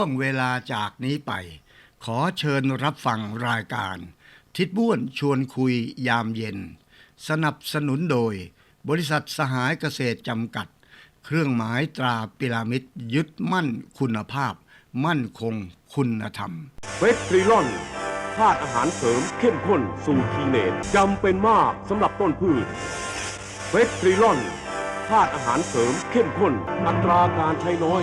วงเวลาจากนี้ไป ขอเชิญรับฟังรายการ ทิดบ้วนชวนคุยยามเย็น สนับสนุนโดย บริษัทสหายเกษตรจำกัด เครื่องหมายตราปิรามิดยึดมั่นคุณภาพ มั่นคงคุณธรรมเวสตรีลอนธาตุอาหารเสริมเข้มข้นสูตรทีเนตจำเป็นมากสำหรับต้นพืชเวสตรีลอนธาตุอาหารเสริมเข้มข้นอัตราการใช้น้อย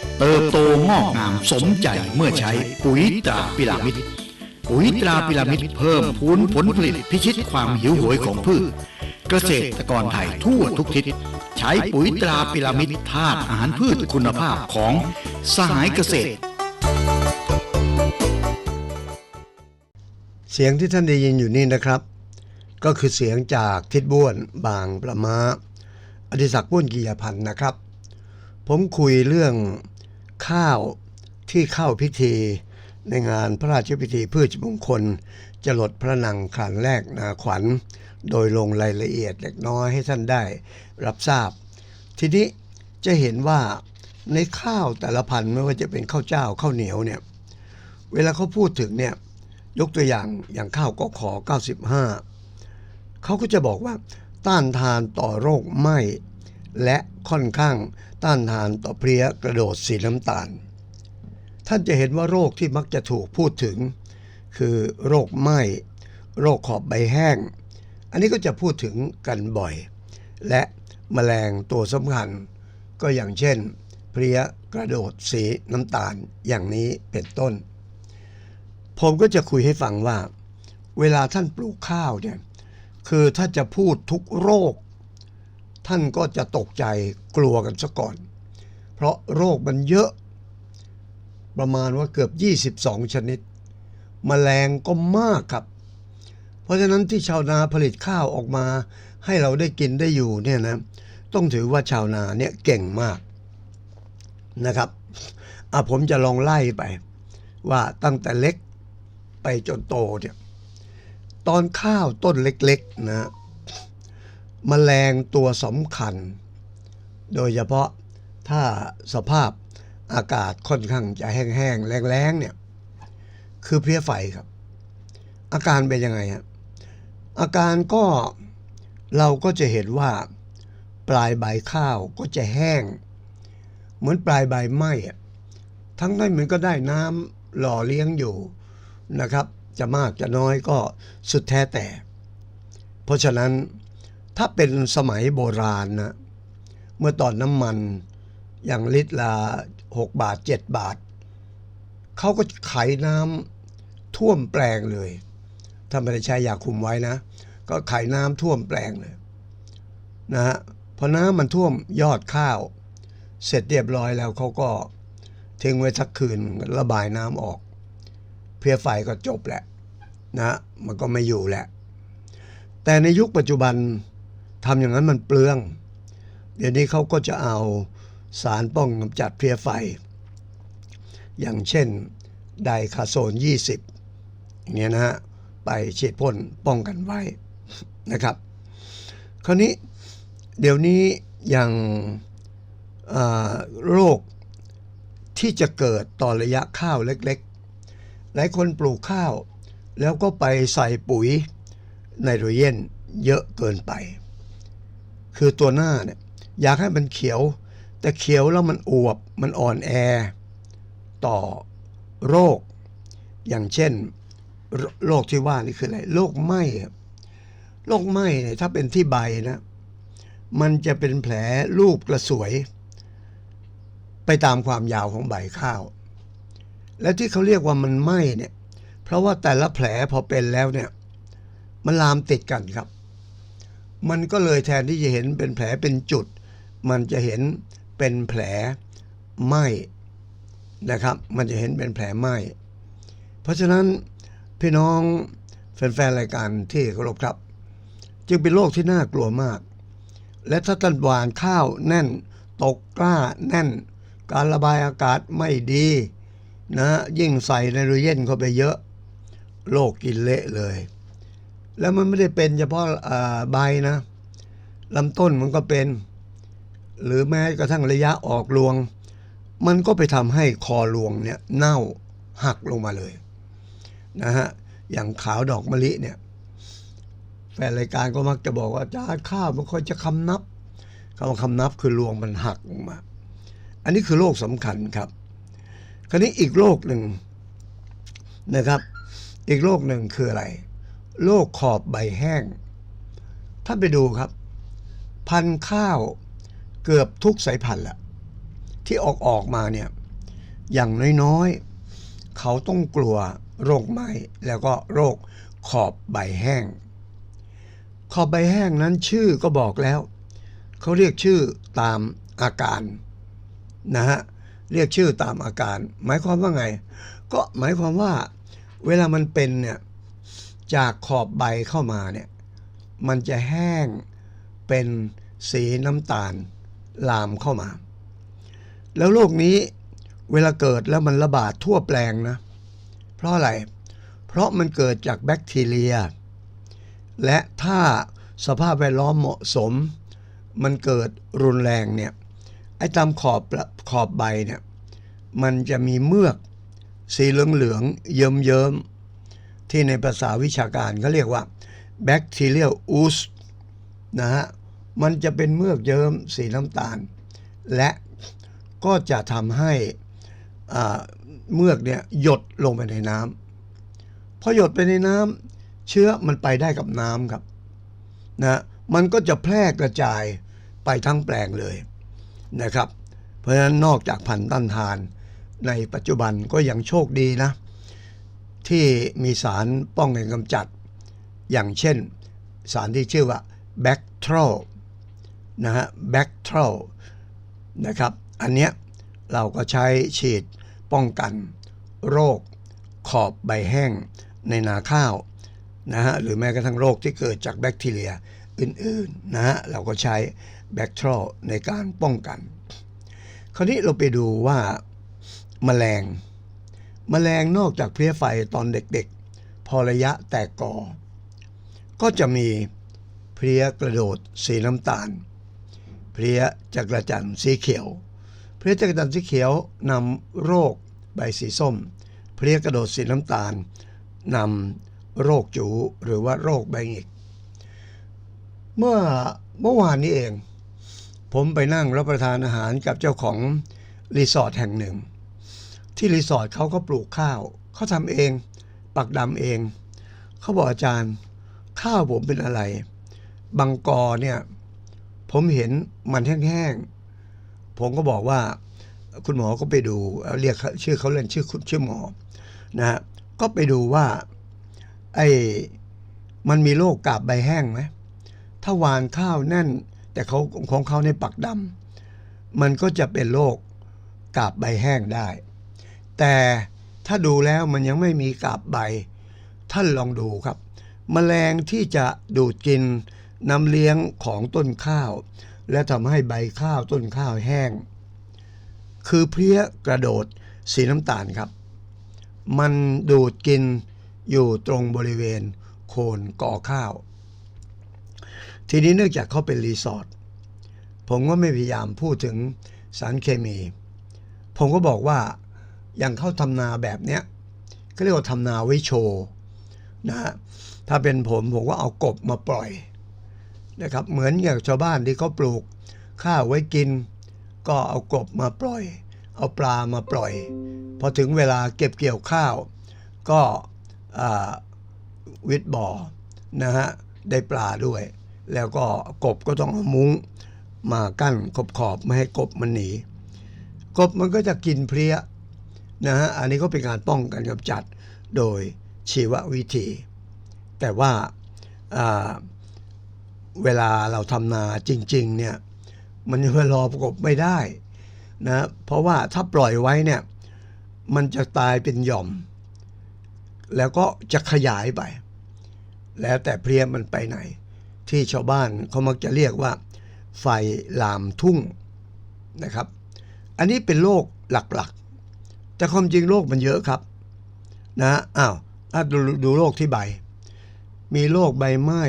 เติบโตงอกงามสมใจเมื่อใช้ปุ๋ยตราพิรามิดปุ๋ยตราพิรามิดเพิ่มพูนผลผลิตพิชิตความหิวโหยของพืช เกษตรกรไทยทั่วทุกทิศ ใช้ปุ๋ยตราพิรามิดธาตุอาหารพืชคุณภาพของสหายเกษตร เสียงที่ท่านได้ยินอยู่นี่นะครับ ก็คือเสียงจากทิดบ้วนบางประมาอดิศักดิ์บ้วนกียพันธ์นะครับ ผมคุยเรื่อง ข้าวที่เข้าพิธีในงานพระราชพิธีพืชมงคลจรดพระนังขั้นแรกนาขวัญ โดยลงรายละเอียดเล็กน้อยให้ท่านได้รับทราบ ทีนี้จะเห็นว่าในข้าวแต่ละพันธุ์ไม่ว่าจะเป็นข้าวเจ้าข้าวเหนียวเนี่ยเวลาเขาพูดถึงเนี่ยยกตัวอย่างอย่างข้าวก็ขอ 95 เขาก็จะบอกว่าต้านทานต่อโรคไหม้และค่อนข้าง ต้านทานต่อเพลี้ยกระโดดสีน้ำตาล ท่านจะเห็นว่าโรคที่มักจะถูกพูดถึง คือโรคไหม้โรคขอบใบแห้ง อันนี้ก็จะพูดถึงกันบ่อย และแมลงตัวสำคัญ ก็อย่างเช่น เพลี้ยกระโดดสีน้ำตาลอย่างนี้เป็นต้น ผมก็จะคุยให้ฟังว่า เวลาท่านปลูกข้าวเนี่ยคือถ้าจะพูดทุกโรค ท่านก็จะตกใจกลัวกันซะก่อน เพราะโรคมันเยอะ ประมาณว่าเกือบ 22 ชนิดมแมลงก็มากครับ เพราะฉะนั้นที่ชาวนาผลิตข้าวออกมา ให้เราได้กินได้อยู่เนี่ยนะต้องถือว่าชาวนาเนี่ยเก่งมากนะครับอะผมจะลองไล่ไป ว่าตั้งแต่เล็กไปจนโตเนี่ยตอนข้าวต้นเล็กๆนะ มแมลงตัวสำคัญ โดยเฉพาะถ้าสภาพอากาศค่อนข้างจะแห้งๆแรงๆเนี่ยคือเพลี้ยไฟครับ อาการเป็นยังไงฮะอาการก็เราก็จะเห็นว่าปลายใบข้าวก็จะแห้ง เหมือนปลายใบไม้ทั้งนั้นมันก็ได้น้ำหล่อเลี้ยงอยู่นะครับ จะมากจะน้อยก็สุดแท้แต่ เพราะฉะนั้น ถ้าเป็นสมัยโบราณนะเมื่อตอนน้ำมันอย่างลิตรละ6บาท7บาท เขาก็ขายน้ำท่วมแปลงเลยถ้าไม่ได้ใช้ยาคุมไว้นะ ก็ขายน้ำท่วมแปลงเลยนะฮะพอน้ำมันท่วมยอดข้าว เสร็จเรียบร้อยแล้วเขาก็ทิ้งไว้สักคืนระบายน้ำออก เพียไฟก็จบแหละนะมันก็ไม่อยู่แหละ แต่ในยุคปัจจุบัน ทำอย่างนั้นมันเปลือง เดี๋ยวนี้เขาก็จะเอาสารป้องกำจัดเพลียไฟ อย่างเช่นไดคาโซน 20อย่างเงี้ยนะฮะไปฉีดพ่นป้องกันไว้นะครับ คราวนี้เดี๋ยวนี้อย่างโรคที่จะเกิดต่อระยะข้าวเล็กๆ หลายคนปลูกข้าว แล้วก็ไปใส่ปุ๋ยไนโตรเจนเยอะเกินไป คือตัวหน้าเนี่ยอยากให้มันเขียว แต่เขียวแล้วมันอวบมันอ่อนแอ ต่อโรค อย่างเช่นโรคที่ว่านี่คืออะไรโรคไหม้โรคไหม้เนี่ยถ้าเป็นที่ใบนะ มันจะเป็นแผลรูปกระสวย ไปตามความยาวของใบข้าว และที่เขาเรียกว่ามันไหม้เนี่ย เพราะว่าแต่ละแผลพอเป็นแล้วเนี่ย มันลามติดกันครับ มันก็เลยแทนที่จะเห็นเป็นแผลเป็นจุด มันจะเห็นเป็นแผลไหมนะครับ มันจะเห็นเป็นแผลไหมเพราะฉะนั้นพี่น้องแฟนๆรายการที่เคารพครับ จึงเป็นโรคที่น่ากลัวมาก และถ้าท่านหวานข้าวแน่น ตกกล้าแน่น การระบายอากาศไม่ดีนะยิ่งใส่ไนโตรเจนเข้าไปเยอะโรคกินเละเลย แล้วมันไม่ได้เป็นเฉพาะอ่าใบนะลำต้นมันก็เป็น หรือแม้กระทั่งระยะออกรวง มันก็ไปทำให้คอรวงเนี่ยเน่าหักลงมาเลยนะฮะอย่างขาวดอกมะลิเนี่ยแฟนรายการก็มักจะบอกว่าอาจารย์ข้าวมันค่อยจะคำนับคำว่าคำนับคือรวงมันหักลงมา อันนี้คือโรคสำคัญครับ คราวนี้อีกโรคหนึ่งนะครับ อีกโรคหนึ่งคืออะไร โรคขอบใบแห้งถ้านไปดูครับ พันธุ์ข้าวเกือบทุกสายพันธุ์ละที่ออกออกมาเนี่ย อย่างน้อยๆ เขาต้องกลัวโรคไหม้แล้วก็โรคขอบใบแห้ง ขอบใบแห้งนั้นชื่อก็บอกแล้ว เขาเรียกชื่อตามอาการนะฮะเรียกชื่อตามอาการ หมายความว่าไง ก็หมายความว่า เวลามันเป็นเนี่ย จากขอบใบเข้ามาเนี่ยมันจะแห้งเป็นสีน้ำตาลลามเข้ามา แล้วโรคนี้เวลาเกิดแล้วมันระบาดทั่วแปลงนะ เพราะอะไร เพราะมันเกิดจากแบคทีเรีย และถ้าสภาพแวดล้อมเหมาะสม มันเกิดรุนแรงเนี่ยไอ้ตามขอบขอบใบเนี่ยมันจะมีเมือก สีเหลืองเหลืองๆเยิ้มเยิ้มๆ ที่ในภาษาวิชาการเขาเรียกว่าแบคทีเรียอูสนะฮะมันจะเป็นเมือกเยิ้มสีน้ำตาล และก็จะทำให้อ่าเมือกเนี่ยหยดลงไปในน้ำพอหยดไปในน้ำเชื้อมันไปได้กับน้ำครับนะมันก็จะแพร่กระจายไปทั้งแปลงเลยนะครับ เพราะฉะนั้นนอกจากพันธุ์ต้านทาน ในปัจจุบันก็ยังโชคดีนะ ที่มีสารป้องกันกำจัด อย่างเช่น สารที่ชื่อว่าแบคทร l นะฮะแบคทร l นะครับ อันเนี้ยเราก็ใช้ฉีดป้องกันโรคขอบใบแห้งในนาข้าวนะฮะหรือแม้กระทั่งโรคที่เกิดจากแบคทีเรียอื่นๆนะฮะเราก็ใช้แบคทร l ในการป้องกัน คราวนี้เราไปดูว่าแมลง แมลงนอกจากเพลี้ยไฟตอนเด็กๆ พอระยะแตกกอ ก็จะมีเพลี้ยกระโดดสีน้ำตาล เพลี้ยจักระจันสีเขียว เพลี้ยจักระจันสีเขียวนำโรคใบสีส้ม เพลี้ยกระโดดสีน้ำตาลนำโรคจูหรือว่าโรคใบหงิก เมื่อเมื่อวานนี้เอง ผมไปนั่งรับประทานอาหารกับเจ้าของรีสอร์ทแห่งหนึ่ง ที่รีสอร์ทเขาก็ปลูกข้าวเขาทำเอง ปักดำเอง เขาบอกอาจารย์ ข้าวผมเป็นอะไรบางกอเนี่ย ผมเห็นมันแห้งๆผมก็บอกว่า คุณหมอก็ไปดูเรียกชื่อเขาเล่นชื่อคุณชื่อหมอนะฮะก็ไปดูว่า ไอ้มันมีโรคกาบใบแห้งไหมถ้าหวานข้าวแน่น แต่เขาของเขาในปักดำมันก็จะเป็นโรคกาบใบแห้งได้ แต่ถ้าดูแล้วมันยังไม่มีกาบใบ ท่านลองดูครับแมลงที่จะดูดกินน้ำเลี้ยงของต้นข้าว และทำให้ใบข้าวต้นข้าวแห้ง คือเพลี้ยกระโดดสีน้ำตาลครับ มันดูดกินอยู่ตรงบริเวณโคนก่อข้าว ทีนี้เนื่องจากเขาเป็นรีสอร์ทผมก็ไม่พยายามพูดถึงสารเคมี ผมก็บอกว่า อย่างเข้าทำนาแบบเนี้ยก็เรียกว่าทำนาไว้โชว์นะฮะถ้าเป็นผมผมก็เอากบมาปล่อยนะครับเหมือนอย่างชาวบ้านที่เขาปลูกข้าวไว้กิน ก็เอากบมาปล่อย เอาปลามาปล่อย พอถึงเวลาเก็บเกี่ยวข้าว ก็วิดบ่อนะฮะได้ปลาด้วย แล้วก็กบก็ต้องเอามุ้งมากั้นขอบขอบๆไม่ให้กบมันหนี กบมันก็จะกินเพลี้ย นะฮะอันนี้ก็เป็นการป้องกันกำจัดโดยชีววิธี แต่ว่าอ่าเวลาเราทำนาจริงๆเนี่ยมันยังรอกบไม่ได้นะเพราะว่าถ้าปล่อยไว้เนี่ยมันจะตายเป็นหย่อม แล้วก็จะขยายไป แล้วแต่เพลี้ยมันไปไหน ที่ชาวบ้านเขามักจะเรียกว่า ไฟลามทุ่งนะครับ อันนี้เป็นโรคหลัก แต่ความจริงโรคมันเยอะครับ นะอ้าวอะดูดูโรคที่ใบ มีโรคใบไหม้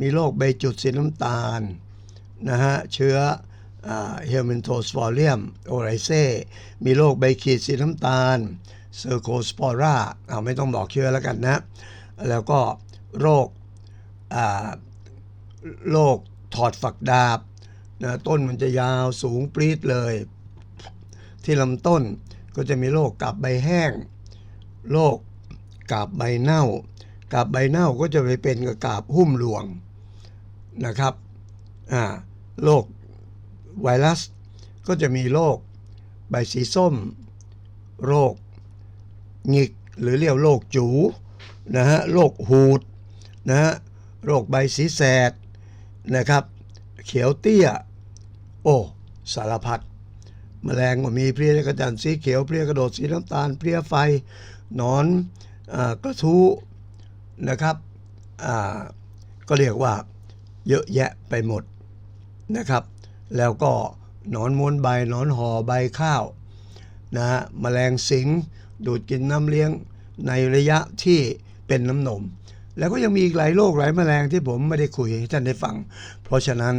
มีโรคใบจุดสีน้ำตาลนะฮะเชื้อเฮลมินโทสฟอเรียมโอไรเซมีโรคใบขีดสีน้ำตาลเซอร์โคสปอร่าเอาไม่ต้องบอกเชื้อแล้วกันนะ แล้วก็โรคโรคถอดฝักดาบนะต้นมันจะยาวสูงปรีดเลย ที่ลำต้น ก็จะมีโรคกับใบแห้งโรคกาบใบเน่ากาบใบเน่าก็จะไปเป็นกับกาบหุ้มหลวงนะครับอ่าโรคไวรัส ก็จะมีโรคใบสีส้ม โรคหงิกหรือเรียกโรคจูนะฮะโรคหูดนะฮะโรคใบสีแสดนะครับ เขียวเตี้ย โอ้ สารพัด แมลงก็มีเพลี้ยกระจันสีเขียวเพลี้ยกระโดดสีน้ำตาลเพลี้ยไฟหนอนอกระทู้นะครับก็เรียกว่าเยอะแยะไปหมดนะครับ แล้วก็หนอนม้วนใบหนอนห่อใบข้าวนะฮะแมลงสิงดูดกินน้ำเลี้ยงในระยะที่เป็นน้ำนม แล้วก็ยังมีอีกหลายโรคหลายแมลงที่ผมไม่ได้คุยให้ท่านได้ฟัง เพราะฉะนั้น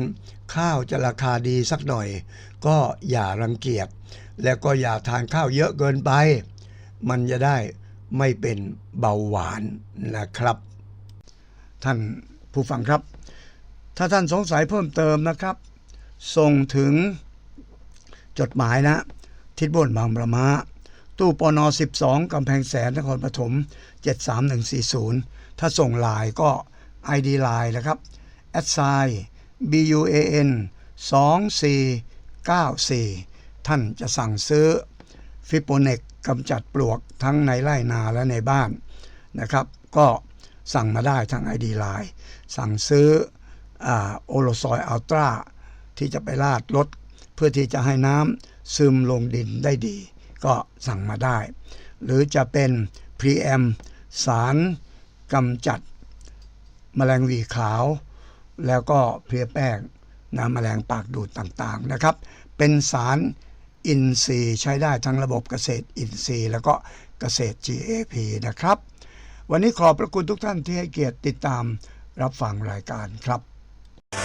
ข้าวจะราคาดีสักหน่อย ก็อย่ารังเกียจ แล้วก็อย่าทานข้าวเยอะเกินไป มันจะได้ไม่เป็นเบาหวานนะครับ ท่านผู้ฟังครับ ถ้าท่านสงสัยเพิ่มเติมนะครับ ส่งถึงจดหมายนะ ทิศบนบางประมา ตู้ปน12กำแพงแสนนครปฐม 73140 ถ้าส่งไลน์ก็ ID ไลน์นะครับ a d s i BUAN 2494 ท่านจะสั่งซื้อฟิโปเนกกำจัดปลวกทั้งในไร่นาและในบ้านนะครับ ก็สั่งมาได้ทาง ID ไลน์สั่งซื้อโอโลซอยอัลตราที่จะไปลาดรถเพื่อที่จะให้น้ำซึมลงดินได้ดี ก็สั่งมาได้ หรือจะเป็นพรีแอมสาร กำจัดแมลงหวีขาว แล้วก็เพลียแป้งนะแมลงปากดูดต่างๆนะครับ เป็นสารอินทรีย์ใช้ได้ทั้งระบบเกษตรอินทรีย์ แล้วก็เกษตร GAP นะครับ วันนี้ขอบพระคุณทุกท่านที่ให้เกียรติติดตามรับฟังรายการครับ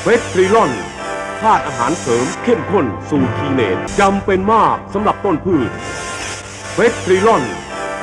เฟสตรีลอนธาตุอาหารเสริมเข้มข้นสูตรคีเนตจำเป็นมากสำหรับต้นพืชเฟสตรีลอน